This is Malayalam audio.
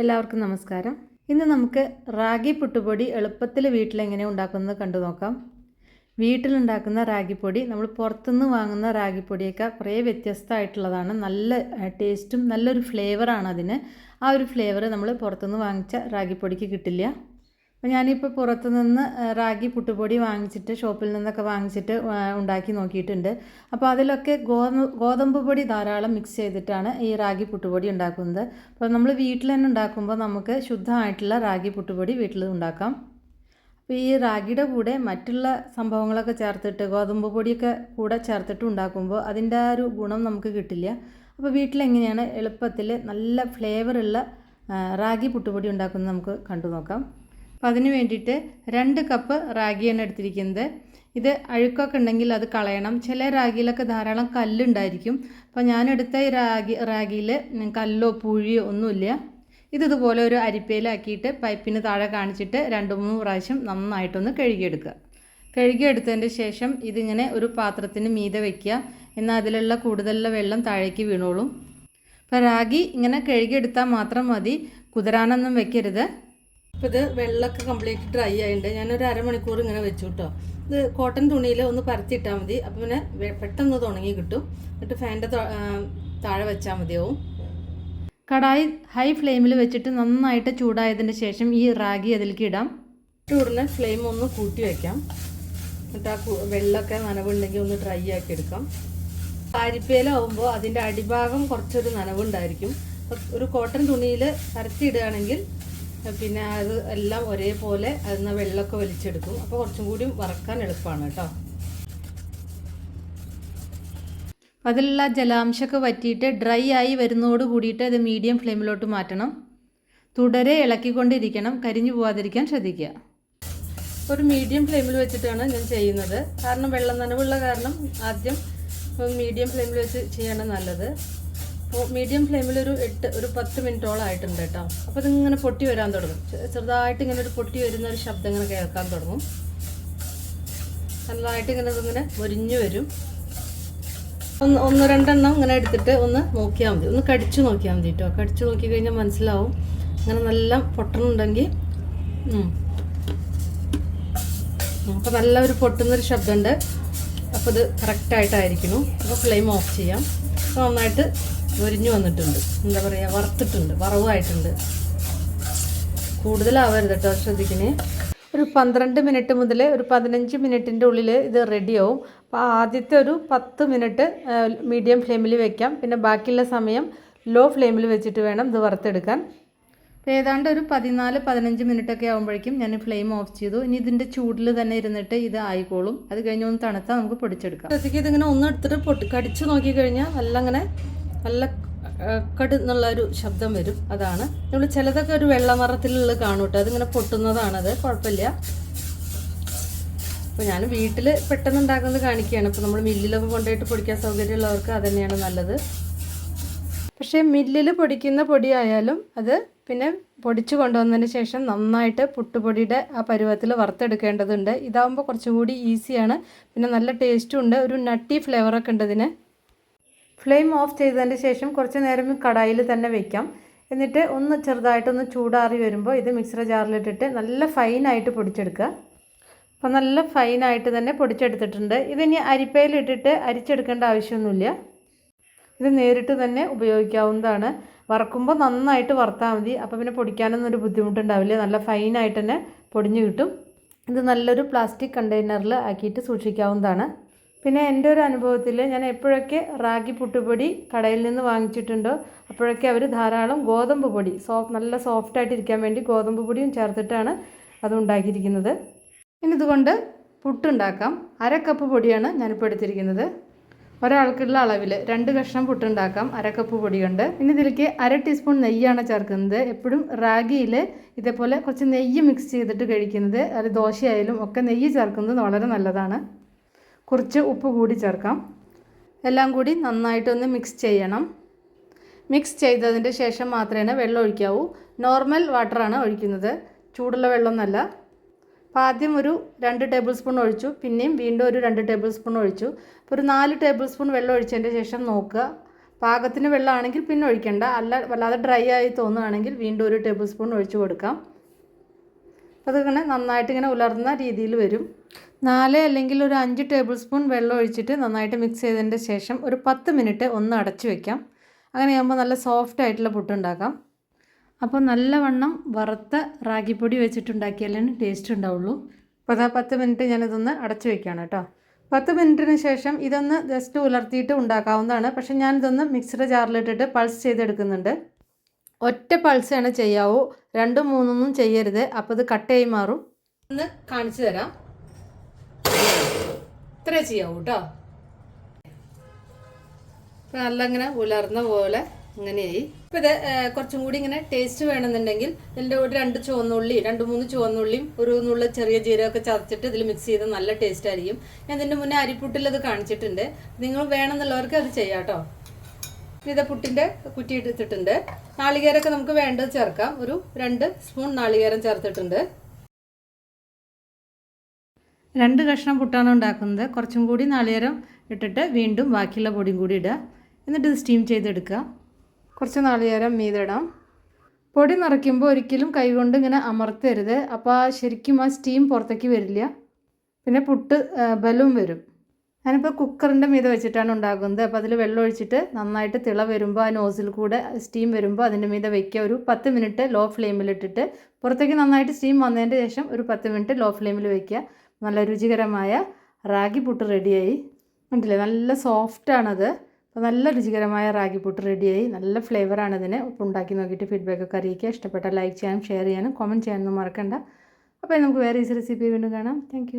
എല്ലാവർക്കും നമസ്കാരം. ഇന്ന് നമുക്ക് റാഗി പുട്ടുപൊടി എളുപ്പത്തിൽ വീട്ടിലെങ്ങനെ ഉണ്ടാക്കുന്നത് കണ്ടു നോക്കാം. വീട്ടിലുണ്ടാക്കുന്ന റാഗിപ്പൊടി നമ്മൾ പുറത്തുനിന്ന് വാങ്ങുന്ന റാഗിപ്പൊടിയൊക്കെ കുറേ വ്യത്യസ്തമായിട്ടുള്ളതാണ്. നല്ല ടേസ്റ്റും നല്ലൊരു ഫ്ലേവറാണ് അതിന്. ആ ഒരു ഫ്ലേവർ നമ്മൾ പുറത്തുനിന്ന് വാങ്ങിച്ച റാഗിപ്പൊടിക്ക് കിട്ടില്ല. അപ്പോൾ ഞാനിപ്പോൾ പുറത്തു നിന്ന് റാഗി പുട്ടുപൊടി വാങ്ങിച്ചിട്ട് ഷോപ്പിൽ നിന്നൊക്കെ വാങ്ങിച്ചിട്ട് ഉണ്ടാക്കി നോക്കിയിട്ടുണ്ട്. അപ്പോൾ അതിലൊക്കെ ഗോതമ്പ് പൊടി ധാരാളം മിക്സ് ചെയ്തിട്ടാണ് ഈ റാഗി പുട്ടുപൊടി ഉണ്ടാക്കുന്നത്. അപ്പോൾ നമ്മൾ വീട്ടിൽ തന്നെ ഉണ്ടാക്കുമ്പോൾ നമുക്ക് ശുദ്ധമായിട്ടുള്ള റാഗി പുട്ടുപൊടി വീട്ടിൽ ഉണ്ടാക്കാം. അപ്പോൾ ഈ റാഗിയുടെ കൂടെ മറ്റുള്ള സംഭവങ്ങളൊക്കെ ചേർത്തിട്ട് ഗോതമ്പ് പൊടിയൊക്കെ കൂടെ ചേർത്തിട്ട് ഉണ്ടാക്കുമ്പോൾ അതിന്റെ ആ ഒരു ഗുണം നമുക്ക് കിട്ടില്ല. അപ്പോൾ വീട്ടിലെങ്ങനെയാണ് എളുപ്പത്തിൽ നല്ല ഫ്ലേവറുള്ള റാഗി പുട്ടുപൊടി ഉണ്ടാക്കുന്നത് നമുക്ക് കണ്ടു നോക്കാം. അപ്പോൾ അതിന് വേണ്ടിയിട്ട് രണ്ട് കപ്പ് റാഗിയാണ് എടുത്തിരിക്കുന്നത്. ഇത് അഴുക്കൊക്കെ ഉണ്ടെങ്കിൽ അത് കളയണം. ചില റാഗിയിലൊക്കെ ധാരാളം കല്ലുണ്ടായിരിക്കും. അപ്പോൾ ഞാനെടുത്ത ഈ റാഗി റാഗിയിൽ കല്ലോ പുഴിയോ ഒന്നുമില്ല. ഇത് ഇതുപോലെ ഒരു അരിപ്പയിലാക്കിയിട്ട് പൈപ്പിന് താഴെ കാണിച്ചിട്ട് രണ്ട് മൂന്ന് പ്രാവശ്യം നന്നായിട്ടൊന്ന് കഴുകിയെടുക്കുക. കഴുകിയെടുത്തതിന്റെ ശേഷം ഇതിങ്ങനെ ഒരു പാത്രത്തിന് മീതെ വയ്ക്കുക എന്നാൽ അതിലുള്ള കൂടുതലുള്ള വെള്ളം താഴേക്ക് വീണോളും. അപ്പോൾ റാഗി ഇങ്ങനെ കഴുകിയെടുത്താൽ മാത്രം മതി. കുതിരാനൊന്നും വെക്കരുത്. അപ്പോൾ ഇത് വെള്ളമൊക്കെ കംപ്ലീറ്റ് ഡ്രൈ ആയിട്ടുണ്ട്. ഞാനൊരു അരമണിക്കൂർ ഇങ്ങനെ വെച്ചു കേട്ടോ ഇത് കോട്ടൺ തുണിയിൽ ഒന്ന് പരത്തിയിട്ടാൽ മതി. അപ്പോൾ പിന്നെ പെട്ടെന്ന് തുണങ്ങി കിട്ടും. എന്നിട്ട് ഫാനിന്റെ താഴെ വെച്ചാൽ മതിയാവും. കടായി ഹൈ ഫ്ലെയിമിൽ വെച്ചിട്ട് നന്നായിട്ട് ചൂടായതിന് ശേഷം ഈ റാഗി അതിലേക്ക് ഇടാം. ഉടനെ ഫ്ലെയിം ഒന്ന് കൂട്ടി വയ്ക്കാം എന്നിട്ട് ആ വെള്ളമൊക്കെ നനവുണ്ടെങ്കിൽ ഒന്ന് ഡ്രൈ ആക്കി എടുക്കാം. പാരിപ്പേലാവുമ്പോൾ അതിന്റെ അടിഭാഗം കുറച്ചൊരു നനവുണ്ടായിരിക്കും. ഒരു കോട്ടൺ തുണിയിൽ പരത്തിയിടുകയാണെങ്കിൽ പിന്നെ അത് എല്ലാം ഒരേപോലെ അതിൽ നിന്ന് വെള്ളമൊക്കെ വലിച്ചെടുക്കും. അപ്പോൾ കുറച്ചും കൂടി വറക്കാൻ എളുപ്പമാണ് കേട്ടോ. അതിലുള്ള ജലാംശമൊക്കെ വറ്റിയിട്ട് ഡ്രൈ ആയി വരുന്നതോട് കൂടിയിട്ട് അത് മീഡിയം ഫ്ലെയിമിലോട്ട് മാറ്റണം. തുടരെ ഇളക്കിക്കൊണ്ടിരിക്കണം. കരിഞ്ഞു പോവാതിരിക്കാൻ ശ്രദ്ധിക്കുക. ഒരു മീഡിയം ഫ്ലെയിമിൽ വെച്ചിട്ടാണ് ഞാൻ ചെയ്യുന്നത്. കാരണം വെള്ളം നനവുള്ള കാരണം ആദ്യം മീഡിയം ഫ്ലെയിമിൽ വെച്ച് ചെയ്യണം നല്ലത്. മീഡിയം ഫ്ലെയിമിൽ ഒരു എട്ട് ഒരു പത്ത് മിനിറ്റോളം ആയിട്ടുണ്ട് കേട്ടോ. അപ്പോൾ ഇതിങ്ങനെ പൊട്ടി വരാൻ തുടങ്ങും. ചെറുതായിട്ട് ഇങ്ങനെ ഒരു പൊട്ടി വരുന്ന ഒരു ശബ്ദം ഇങ്ങനെ കേൾക്കാൻ തുടങ്ങും. നല്ലതായിട്ട് ഇങ്ങനെ ഇതിങ്ങനെ മുരിഞ്ഞു വരും. ഒന്ന് ഒന്ന് രണ്ടെണ്ണം ഇങ്ങനെ എടുത്തിട്ട് ഒന്ന് നോക്കിയാൽ മതി. ഒന്ന് കടിച്ചു നോക്കിയാൽ മതി കേട്ടോ. കടിച്ചു നോക്കി കഴിഞ്ഞാൽ മനസ്സിലാവും. അങ്ങനെ നല്ല പൊട്ടണുണ്ടെങ്കിൽ അപ്പോൾ നല്ല ഒരു പൊട്ടുന്നൊരു ശബ്ദമുണ്ട്. അപ്പോൾ ഇത് കറക്റ്റായിട്ടായിരിക്കണം അപ്പോൾ ഫ്ലെയിം ഓഫ് ചെയ്യാം. നന്നായിട്ട് മുരിഞ്ഞു വന്നിട്ടുണ്ട്. എന്താ പറയുക വറുത്തിട്ടുണ്ട് വറവായിട്ടുണ്ട് കൂടുതലാവരുത് കേട്ടോ ശ്രദ്ധിക്കണേ. ഒരു പന്ത്രണ്ട് മിനിറ്റ് മുതൽ ഒരു പതിനഞ്ച് മിനിറ്റിന്റെ ഉള്ളിൽ ഇത് റെഡിയാവും അപ്പോൾ ആദ്യത്തെ ഒരു പത്ത് മിനിറ്റ് മീഡിയം ഫ്ലെയിമിൽ വെക്കാം. പിന്നെ ബാക്കിയുള്ള സമയം ലോ ഫ്ലെയിമിൽ വെച്ചിട്ട് വേണം ഇത് വറുത്തെടുക്കാൻ. അപ്പോൾ ഏതാണ്ട് ഒരു പതിനാല് പതിനഞ്ച് മിനിറ്റ് ഒക്കെ ആകുമ്പോഴേക്കും ഞാൻ ഫ്ലെയിം ഓഫ് ചെയ്തു. ഇനി ഇതിന്റെ ചൂടിൽ തന്നെ ഇരുന്നിട്ട് ഇത് ആയിക്കോളും. അത് കഴിഞ്ഞ് ഒന്ന് തണുത്താൽ നമുക്ക് പൊടിച്ചെടുക്കാം. ശ്രദ്ധിക്കുക ഇതിങ്ങനെ ഒന്ന് എടുത്തിട്ട് പൊട്ടി കടിച്ചു നോക്കിക്കഴിഞ്ഞാൽ നല്ല അങ്ങനെ നല്ല കട് എന്നുള്ള ഒരു ശബ്ദം വരും. അതാണ്. നമ്മൾ ചിലതൊക്കെ ഒരു വെള്ളമറത്തിലുള്ള കാണും കേട്ടോ അതിങ്ങനെ പൊട്ടുന്നതാണത്. കുഴപ്പമില്ല. അപ്പോൾ ഞാൻ വീട്ടിൽ പെട്ടെന്ന് ഉണ്ടാക്കുന്നത് കാണിക്കുകയാണ്. ഇപ്പോൾ നമ്മൾ മില്ലിലൊക്കെ കൊണ്ടുപോയിട്ട് പൊടിക്കാൻ സൗകര്യമുള്ളവർക്ക് അത് തന്നെയാണ് നല്ലത്. പക്ഷേ മില്ലിൽ പൊടിക്കുന്ന പൊടിയായാലും അത് പിന്നെ പൊടിച്ചു കൊണ്ടുവന്നതിന് ശേഷം നന്നായിട്ട് പുട്ടുപൊടിയുടെ ആ പരുവത്തിൽ വറുത്തെടുക്കേണ്ടതുണ്ട്. ഇതാകുമ്പോൾ കുറച്ചും കൂടി ഈസിയാണ്. പിന്നെ നല്ല ടേസ്റ്റും ഉണ്ട്. ഒരു നട്ടി ഫ്ലേവറൊക്കെ ഉണ്ട് ഇതിന്. ഫ്ലെയിം ഓഫ് ചെയ്തതിന് ശേഷം കുറച്ച് നേരം കടായിൽ തന്നെ വെക്കാം. എന്നിട്ട് ഒന്ന് ചെറുതായിട്ടൊന്ന് ചൂടാറി വരുമ്പോൾ ഇത് മിക്സർ ജാറിലിട്ടിട്ട് നല്ല ഫൈനായിട്ട് പൊടിച്ചെടുക്കുക. അപ്പോൾ നല്ല ഫൈനായിട്ട് തന്നെ പൊടിച്ചെടുത്തിട്ടുണ്ട്. ഇതിനി അരിപ്പയിലിട്ടിട്ട് അരിച്ചെടുക്കേണ്ട ആവശ്യമൊന്നുമില്ല. ഇത് നേരിട്ട് തന്നെ ഉപയോഗിക്കാവുന്നതാണ്. വറക്കുമ്പോൾ നന്നായിട്ട് വറുത്താൽ മതി. അപ്പോൾ പിന്നെ പൊടിക്കാനൊന്നും ഒരു ബുദ്ധിമുട്ടുണ്ടാവില്ല. നല്ല ഫൈനായിട്ട് തന്നെ പൊടിഞ്ഞു കിട്ടും. ഇത് നല്ലൊരു പ്ലാസ്റ്റിക് കണ്ടെയ്നറിൽ ആക്കിയിട്ട് സൂക്ഷിക്കാവുന്നതാണ്. പിന്നെ എന്റെ ഒരു അനുഭവത്തിൽ ഞാൻ എപ്പോഴൊക്കെ റാഗി പുട്ടുപൊടി കടയിൽ നിന്ന് വാങ്ങിച്ചിട്ടുണ്ടോ അപ്പോഴൊക്കെ അവർ ധാരാളം ഗോതമ്പ് പൊടി സോഫ് നല്ല സോഫ്റ്റായിട്ടിരിക്കാൻ വേണ്ടി ഗോതമ്പ് പൊടിയും ചേർത്തിട്ടാണ് അത് ഉണ്ടാക്കിയിരിക്കുന്നത്. ഇനി ഇതുകൊണ്ട് പുട്ടുണ്ടാക്കാം. അര കപ്പ് പൊടിയാണ് ഞാനിപ്പോൾ എടുത്തിരിക്കുന്നത്. ഒരാൾക്കുള്ള അളവിൽ രണ്ട് കഷ്ണം പുട്ടുണ്ടാക്കാം അരക്കപ്പ് കപ്പ് പൊടി കൊണ്ട് ഇനി ഇതിലേക്ക് അര ടീസ്പൂൺ നെയ്യാണ് ചേർക്കുന്നത്. എപ്പോഴും റാഗിയിൽ ഇതേപോലെ കുറച്ച് നെയ്യ് മിക്സ് ചെയ്തിട്ട് കഴിക്കുന്നത്. അത് ദോശയായാലും ഒക്കെ നെയ്യ് ചേർക്കുന്നത് വളരെ നല്ലതാണ്. കുറച്ച് ഉപ്പ് കൂടി ചേർക്കാം. എല്ലാം കൂടി നന്നായിട്ടൊന്ന് മിക്സ് ചെയ്യണം. മിക്സ് ചെയ്തതിന്റെ ശേഷം മാത്രമേ വെള്ളം ഒഴിക്കാവൂ. നോർമൽ വാട്ടറാണ് ഒഴിക്കുന്നത്. ചൂടുള്ള വെള്ളമൊന്നല്ല. അപ്പോൾ ആദ്യം ഒരു രണ്ട് ടേബിൾ സ്പൂൺ ഒഴിച്ചു. പിന്നെയും വീണ്ടും ഒരു രണ്ട് ടേബിൾ സ്പൂൺ ഒഴിച്ചു. അപ്പോൾ ഒരു നാല് ടേബിൾ സ്പൂൺ വെള്ളം ഒഴിച്ചതിന്റെ ശേഷം നോക്കുക. പാകത്തിന് വെള്ളമാണെങ്കിൽ പിന്നെ ഒഴിക്കേണ്ട. അല്ല വല്ലാതെ ഡ്രൈ ആയി തോന്നുകയാണെങ്കിൽ വീണ്ടും ഒരു ടേബിൾ സ്പൂൺ ഒഴിച്ചു കൊടുക്കാം. അപ്പോൾ അതിങ്ങനെ നന്നായിട്ട് ഇങ്ങനെ ഉലർന്ന രീതിയിൽ വരും. നാല് അല്ലെങ്കിൽ ഒരു അഞ്ച് ടേബിൾ സ്പൂൺ വെള്ളം ഒഴിച്ചിട്ട് നന്നായിട്ട് മിക്സ് ചെയ്തതിന്റെ ശേഷം ഒരു പത്ത് മിനിറ്റ് ഒന്ന് അടച്ചു വെക്കാം. അങ്ങനെയാകുമ്പോൾ നല്ല സോഫ്റ്റ് ആയിട്ടുള്ള പുട്ടുണ്ടാക്കാം അപ്പോൾ നല്ലവണ്ണം വറുത്ത റാഗിപ്പൊടി വെച്ചിട്ടുണ്ടാക്കിയാലേ ടേസ്റ്റ് ഉണ്ടാവുള്ളൂ. അപ്പോൾ അതാ പത്ത് മിനിറ്റ് ഞാനിതൊന്ന് അടച്ചു വെക്കുകയാണ് കേട്ടോ. പത്ത് മിനിറ്റിന് ശേഷം ഇതൊന്ന് ജസ്റ്റ് ഉലർത്തിയിട്ട് ഉണ്ടാക്കാവുന്നതാണ്. പക്ഷേ ഞാനിതൊന്ന് മിക്സിയുടെ ജാറിലിട്ടിട്ട് പൾസ് ചെയ്തെടുക്കുന്നുണ്ട്. ഒറ്റ പൾസാണ് ചെയ്യാവൂ. രണ്ടും മൂന്നൊന്നും ചെയ്യരുത്. അപ്പോൾ ഇത് കട്ടയായി മാറും. ഒന്ന് കാണിച്ചു തരാം. ഇത്രേ ചെയ്യാവൂ കേട്ടോ ഇപ്പം നല്ല ഇങ്ങനെ ഉലർന്ന പോലെ ഇങ്ങനെയായി. ഇപ്പം ഇത് കുറച്ചും കൂടി ഇങ്ങനെ ടേസ്റ്റ് വേണമെന്നുണ്ടെങ്കിൽ ഇതിന്റെ ഒരു രണ്ട് ചുവന്നുള്ളി രണ്ട് മൂന്ന് ചുവന്നുള്ളിയും ഒരു നുള്ള ചെറിയ ജീരകമൊക്കെ ചതച്ചിട്ട് ഇതിൽ മിക്സ് ചെയ്ത് നല്ല ടേസ്റ്റ് ആയിരിക്കും. ഞാൻ ഇതിന്റെ മുന്നേ അരിപ്പുട്ടിൽ അത് കാണിച്ചിട്ടുണ്ട്. നിങ്ങൾ വേണമെന്നുള്ളവർക്ക് അത് ചെയ്യാം കേട്ടോ ഇത് പുട്ടിന്റെ കുറ്റി എടുത്തിട്ടുണ്ട്. നാളികേരമൊക്കെ നമുക്ക് വേണ്ടത് ചേർക്കാം. ഒരു രണ്ട് സ്പൂൺ നാളികേരം ചേർത്തിട്ടുണ്ട്. രണ്ട് കഷ്ണം പുട്ടാണ് ഉണ്ടാക്കുന്നത്. കുറച്ചും കൂടി നാളികേരം ഇട്ടിട്ട് വീണ്ടും ബാക്കിയുള്ള പൊടിയും കൂടി ഇടുക. എന്നിട്ട് ഇത് സ്റ്റീം ചെയ്തെടുക്കുക. കുറച്ച് നാളികേരം മീതിടാം. പൊടി നിറയ്ക്കുമ്പോൾ ഒരിക്കലും കൈകൊണ്ട് ഇങ്ങനെ അമർത്തരുത്. അപ്പോൾ ആ ശരിക്കും ആ സ്റ്റീം പുറത്തേക്ക് വരില്ല. പിന്നെ പുട്ട് ബലവും വരും. ഞാനിപ്പോൾ കുക്കറിന്റെ മീത വെച്ചിട്ടാണ് ഉണ്ടാക്കുന്നത്. അപ്പോൾ അതിൽ വെള്ളം ഒഴിച്ചിട്ട് നന്നായിട്ട് തിള വരുമ്പോൾ ആ നോസിൽ കൂടെ സ്റ്റീം വരുമ്പോൾ അതിന്റെ മീത വയ്ക്കുക ഒരു പത്ത് മിനിറ്റ് ലോ ഫ്ലെയിമിലിട്ടിട്ട് പുറത്തേക്ക് നന്നായിട്ട് സ്റ്റീം വന്നതിന്റെ ശേഷം ഒരു പത്ത് മിനിറ്റ് ലോ ഫ്ലെയിമിൽ വയ്ക്കുക നല്ല രുചികരമായ റാഗി പുട്ട് റെഡിയായി. കണ്ടില്ലേ? നല്ല സോഫ്റ്റാണത്. അപ്പോൾ നല്ല രുചികരമായ റാഗി പുട്ട് റെഡിയായി. നല്ല ഫ്ലേവറാണ് ഇതിന്. അപ്പോൾ ഉണ്ടാക്കി നോക്കിയിട്ട് ഫീഡ്ബാക്ക് ഒക്കെ അറിയിക്കുക. ഇഷ്ടപ്പെട്ട ലൈക്ക് ചെയ്യാനും ഷെയർ ചെയ്യാനും കോമന്റ് ചെയ്യാനൊന്നും മറക്കണ്ട. അപ്പോൾ നമുക്ക് വേറെ ഈസി റെസിപ്പി വീണ്ടും കാണാം. താങ്ക്